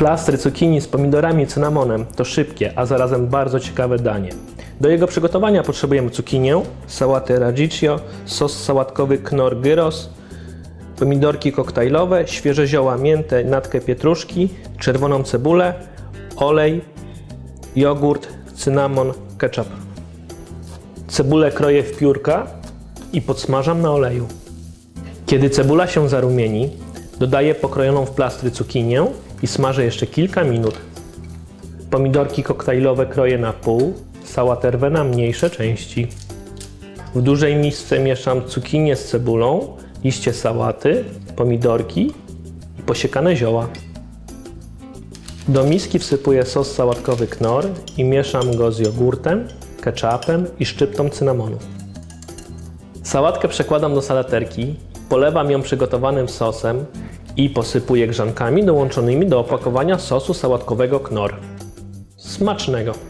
Plastry cukinii z pomidorami i cynamonem to szybkie, a zarazem bardzo ciekawe danie. Do jego przygotowania potrzebujemy cukinię, sałatę radicchio, sos sałatkowy Knorr Gyros, pomidorki koktajlowe, świeże zioła mięte, natkę pietruszki, czerwoną cebulę, olej, jogurt, cynamon, ketchup. Cebulę kroję w piórka i podsmażam na oleju. Kiedy cebula się zarumieni, dodaję pokrojoną w plastry cukinię i smażę jeszcze kilka minut. Pomidorki koktajlowe kroję na pół, sałaterwę na mniejsze części. W dużej misce mieszam cukinię z cebulą, liście sałaty, pomidorki i posiekane zioła. Do miski wsypuję sos sałatkowy Knorr i mieszam go z jogurtem, ketchupem i szczyptą cynamonu. Sałatkę przekładam do salaterki, polewam ją przygotowanym sosem i posypuję grzankami dołączonymi do opakowania sosu sałatkowego Knorr. Smacznego!